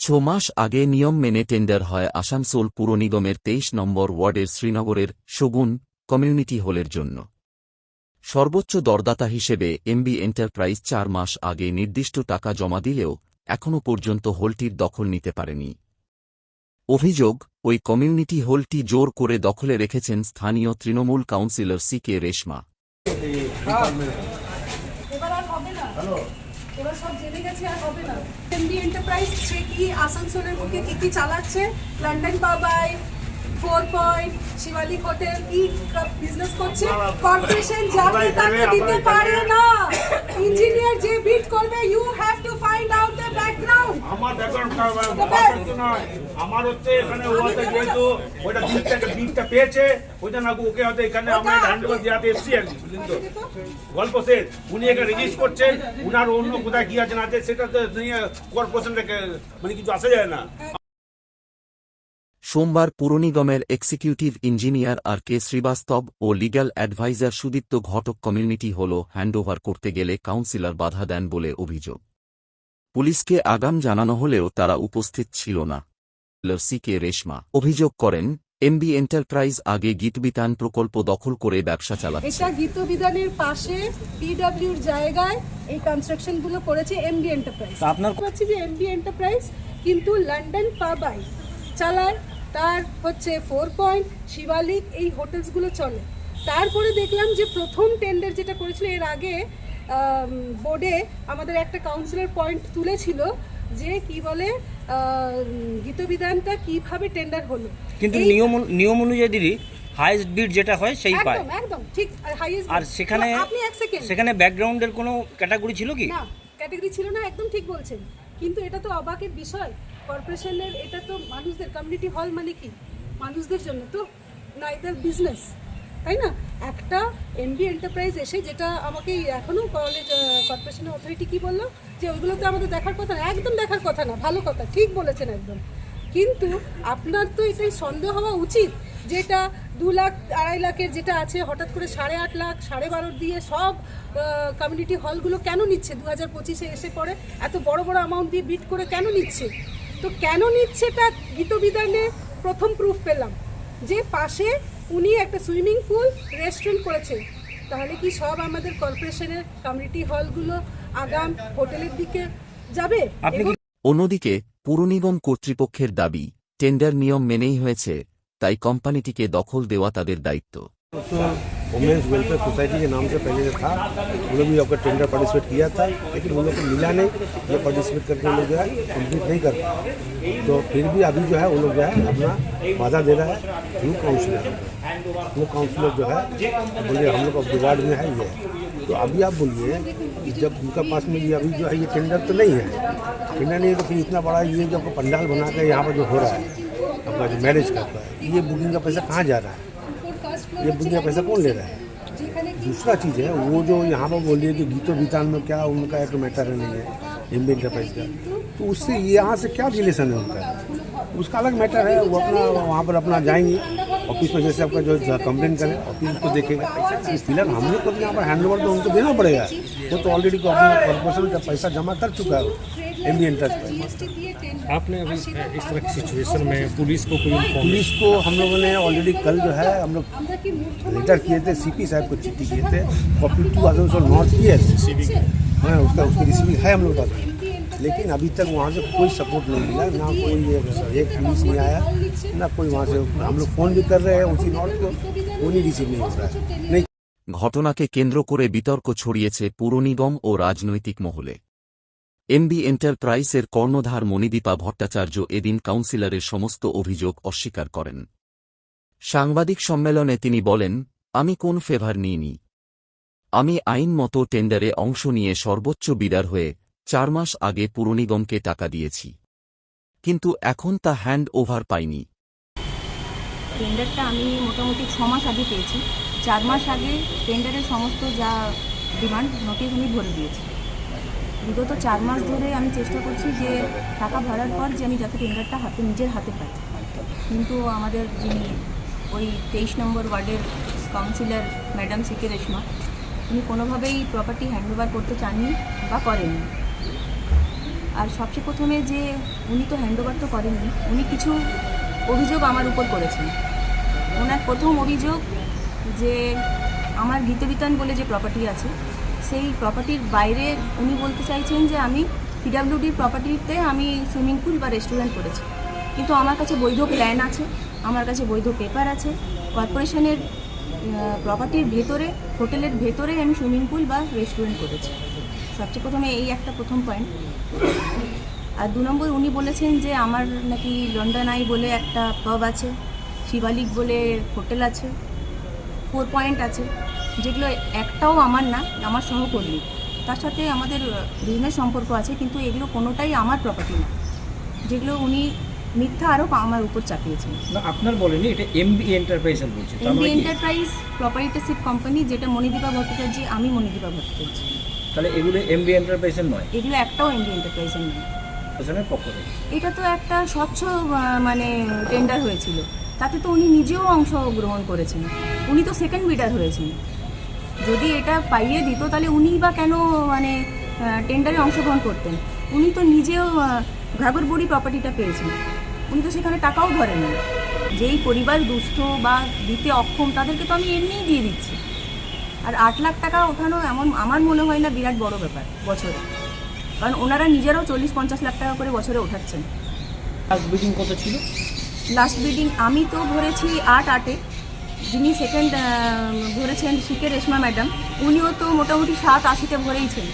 ছ মাস আগে নিয়ম মেনে টেন্ডার হয় আসানসোল পুর নিগমের তেইশ নম্বর ওয়ার্ডের শ্রীনগরের শগুন কমিউনিটি হলের জন্য। সর্বোচ্চ দরদাতা হিসেবে এমবি এন্টারপ্রাইজ চার মাস আগে নির্দিষ্ট টাকা জমা দিলেও এখনও পর্যন্ত হলটির দখল নিতে পারেনি। অভিযোগ, ওই কমিউনিটি হলটি জোর করে দখলে রেখেছেন স্থানীয় Trinamool councillor C K Reshma. এবার সব জেনে গেছে আর হবে না। এমডি এন্টারপ্রাইজ সে কি আসানসোলের কি কি চালাচ্ছে লন্ডন পাবাই ফোর পয়েন্ট শিবালি হোটেল কি বিজনেস করছে কর্পোরেশন যাকে তাকে দিতে পারে না। ইঞ্জিনিয়ার যে বিট করবে you have to find out আমার ব্যাকগ্রাউন্ড পারফেক্ট নয়। আমার হচ্ছে এখানে ও যেহেতু ওইটা বিলটা বিলটা পেয়েছে ওই জন্য ওকে হয়তো এখানে আমরা হ্যান্ড দেওয়াতে এসছি আর কি গল্প শেষ। উনি এখানে রেজিস্ট করছেন উনার অন্য কোথায় কি আছে না আছে সেটা তো নিয়ে মানে কিছু আসা যায় না। সোমবার পুর নিগমের executive engineer R K Srivastava ও legal adviser Sudipta Ghatak community hall handover করতে গেলে কাউন্সিলর বাধা দেন বলে অভিযোগ। পুলিশকে আগাম জানানো হলেও তারা উপস্থিত ছিল না। সি কে রেশমা অভিযোগ করেন এমবি এন্টারপ্রাইজ আগে গীতবিতান প্রকল্প দখল করে ব্যবসা চালাচ্ছে। এটা গীতবিধানের পাশে পিডব্লিউর জায়গায় এই কনস্ট্রাকশনগুলো করেছে এমডি এন্টারপ্রাইজ। আপনার পাচ্ছি যে এমডি এন্টারপ্রাইজ কিন্তু লন্ডন পাবাই চালায়। তার হচ্ছে ফোর পয়েন্ট শিবালিক এই হোটেলসগুলো চলে। তারপরে দেখলাম যে প্রথম টেন্ডার যেটা করেছিল এর আগে বোর্ডে আমাদের একটা কাউন্সিলর পয়েন্ট তুলেছিল যে কি বলে গীতবিধানটা কীভাবে টেন্ডার হলো। কিন্তু নিয়ম নিয়ম অনুযায়ী দিদি হাইস্ট বিড যেটা হয় সেই পায়। একদম একদম ঠিক হাইয়েস্ট আর সেখানে আপনি এক সেকেন্ড সেখানে ব্যাকগ্রাউন্ডের কোনো ক্যাটাগরি ছিল কি? না ক্যাটাগরি ছিল না একদম ঠিক বলছেন। কিন্তু এটা তো অবাকের বিষয়। কর্পোরেশনের এটা তো মানুষদের কমিউনিটি হল মানে কি? মানুষদের জন্য তো না এদের বিজনেস তাই না? একটা এমবি এন্টারপ্রাইজ এসে যেটা আমাকে এখনও কলেজ কর্পোরেশনের অথরিটি কী বলল? যে ওইগুলো তো আমাদের দেখার কথা না, একদম দেখার কথা না, ভালো কথা, ঠিক বলেছেন একদম। কিন্তু আপনার তো এটাই সন্দেহ হওয়া উচিত যেটা দু লাখ, আড়াই লাখের যেটা আছে, হঠাৎ করে সাড়ে আট লাখ, সাড়ে বারোর দিয়ে সব কমিউনিটি হলগুলো কেন নিচ্ছে দু হাজার পঁচিশে এসে পড়ে এত বড় বড় অ্যামাউন্ট দিয়ে বিট করে কেন নিচ্ছে? তো কেন নিচ্ছে তা গীতবিধানে প্রথম প্রুফ পেলাম। যে পাশে উনি একটা সুইমিং পুল রেস্টুরেন্ট করেছেন। তাহলে কি সব আমাদের কর্পোরেশনের কমিউনিটি হলগুলো আগাম হোটেলের দিকে যাবে? অন্যদিকে পুরনিগম কর্তৃপক্ষের দাবি টেন্ডার নিয়ম মেনেই হয়েছে তাই কোম্পানিটিকে দখল দেওয়া তাদের দায়িত্ব। वुमेन्स वेलफेयर सोसाइटी के नाम से पहले से था वो लोग भी आपका टेंडर पार्टिसिपेट किया था, लेकिन वो लोग को मिला नहीं। ये पार्टिसिपेट करके लोग जो है कंप्लीट नहीं कर पाए। तो फिर भी अभी जो है, वो लोग जो है, अपना वादा दे रहा है। थ्रू काउंसिलर वो काउंसिलर जो है बोलिए हम लोग का वार्ड में है ये। तो अभी आप बोलिए कि जब उनका पास में ये अभी जो है, ये टेंडर तो नहीं है। टेंडर नहीं है तो फिर इतना बड़ा ये जो आपका पंडाल बना कर यहाँ पर जो हो रहा है अपना जो मैरिज करता है, ये बुकिंग का पैसा कहाँ जा रहा है? ये का पैसा कौन ले रहा है? दूसरा चीज़ है, वो जो यहाँ पर बोल रही है कि गीतो गीतान में क्या उनका एक मैटर नहीं है एम एंटरप्राइज का। तो उससे यहाँ से क्या रिलेशन है उनका? उसका अलग मैटर है, वो अपना, वहाँ पर अपना जाएँगे। ऑफ़िस में जैसे आपका जो कंप्लेन करें ऑफ़िस उसको देखेगा। फ़िलहाल हम लोग को यहाँ पर हैंड ओवर तो उनको देना पड़ेगा। वो तो ऑलरेडी कॉर्पोरेशन का पैसा जमा कर चुका है। एम एंटरप्राइज आपने अभी इस तरह की सिचुएशन में पुलिस को कोई इन्फॉर्म पुलिस को हम लोगों ने ऑलरेडी कल जो है हम लोग लेटर किए थे सीपी साहब को चिट्ठी किए थे कॉपी टू आजमसोल नॉर्थ ईस्ट हाँ उसका उसकी रिसीविंग है हम लोग पास लेकिन अभी तक वहाँ से कोई सपोर्ट नहीं मिला ना कोई ये एक पुलिस नहीं आया ना कोई वहाँ से हम लोग फ़ोन भी कर रहे हैं उसी नॉर्थ को वो नहीं रिसीव नहीं हो रहा है नहीं ঘটনাকে কেন্দ্র করে বিতর্ক ছড়িয়েছে পুর নিগম ও রাজনৈতিক মহলে এমবি এন্টারপ্রাইজের কর্ণধার মণিদীপা ভট্টাচার্য এদিন কাউন্সিলরের সমস্ত অভিযোগ অস্বীকার করেন। সাংবাদিক সম্মেলনে তিনি বলেন, আমি কোন ফেভার নিইনি। আমি আইন মতো টেন্ডারে অংশ নিয়ে সর্বোচ্চ বিদার হয়ে চার মাস আগে পুরনিগমকে টাকা দিয়েছি। কিন্তু এখন তা হ্যান্ড ওভার পাইনি। টেন্ডারটা আমি মোটামুটি ছ মাস আগে পেয়েছি। চার মাস আগে টেন্ডারের সমস্ত যা ডিমান্ড নোটিশ আমি ভরে দিয়েছি। বিগত চার মাস ধরে আমি চেষ্টা করছি যে টাকা ভরার পর যে আমি যাতে টেন্ডারটা হাতে নিজের হাতে পাই। কিন্তু আমাদের যিনি ওই তেইশ নম্বর ওয়ার্ডের কাউন্সিলর ম্যাডাম সিকে রেশমা, উনি কোনোভাবেই প্রপার্টি হ্যান্ডওভার করতে চাননি বা করেননি। আর সবচেয়ে প্রথমে যে উনি তো হ্যান্ড ওভার তো করেননি, উনি কিছু অভিযোগ আমার উপর করেছেন। ওনার প্রথম অভিযোগ যে আমার গীতবিতান বলে যে প্রপার্টি আছে সেই প্রপার্টির বাইরে উনি বলতে চাইছেন যে আমি পিডাব্লিউডির প্রপার্টিতে আমি সুইমিং পুল বা রেস্টুরেন্ট করেছি। কিন্তু আমার কাছে বৈধ প্ল্যান আছে, আমার কাছে বৈধ পেপার আছে। কর্পোরেশনের প্রপার্টির ভেতরে, হোটেলের ভেতরে আমি সুইমিং পুল বা রেস্টুরেন্ট করেছি। সবচেয়ে প্রথমে এই একটা প্রথম পয়েন্ট আর দু নম্বর উনি বলেছেন যে আমার নাকি লন্ডন আই বলে একটা পাব আছে শিবালিক বলে হোটেল আছে ফোর পয়েন্ট আছে। যেগুলো একটাও আমার না আমার সহকর্মী। তার সাথে আমাদের বিজনেস সম্পর্ক আছে কিন্তু এগুলো কোনোটাই আমার প্রপার্টি না। যেগুলো উনি মিথ্যা আরোপ আমার উপর চাপিয়েছেন। না আপনার বলেনি এটা এমবি এন্টারপ্রাইজের বলছে তার এমবি এন্টারপ্রাইজ প্রপার্টিশিপ কোম্পানি যেটা মণিদীপা ভট্টাচার্য আমি মণিদীপা ভট্টাচার্য। তাহলে এগুলো এমবি এন্টারপ্রাইজের নয়? এগুলো একটাও এমবি এন্টারপ্রাইজের নয়। প্রশাসনের পক্ষ থেকে। এটা তো একটা স্বচ্ছ মানে টেন্ডার হয়েছিল। তাতে তো উনি নিজেও অংশগ্রহণ করেছেন। উনি তো সেকেন্ড বিডার হয়েছেন। যদি এটা পাইয়ে দিত তাহলে উনি বা কেন মানে টেন্ডারে অংশগ্রহণ করতেন? উনি তো নিজেও ঘাগরবুড়ি প্রপার্টিটা পেয়েছেন। উনি তো সেখানে টাকাও ধরেননি যেই পরিবার দুস্থ বা দিতে অক্ষম তাদেরকে তো আমি এমনিই দিয়ে দিচ্ছি। আর আট লাখ টাকা ওঠানো এমন আমার মনে হয় না বিরাট বড় ব্যাপার বছরে। কারণ ওনারা নিজেরাও চল্লিশ পঞ্চাশ লাখ টাকা করে বছরে ওঠাচ্ছেন। লাস্ট বিডিং কত ছিল? লাস্ট বিডিং আমি তো ভরেছি আট আটে। যিনি সেকেন্ড ভরেছেন শিখে রেশমা ম্যাডাম উনিও তো মোটামুটি সাত আশিতে ভরেইছেন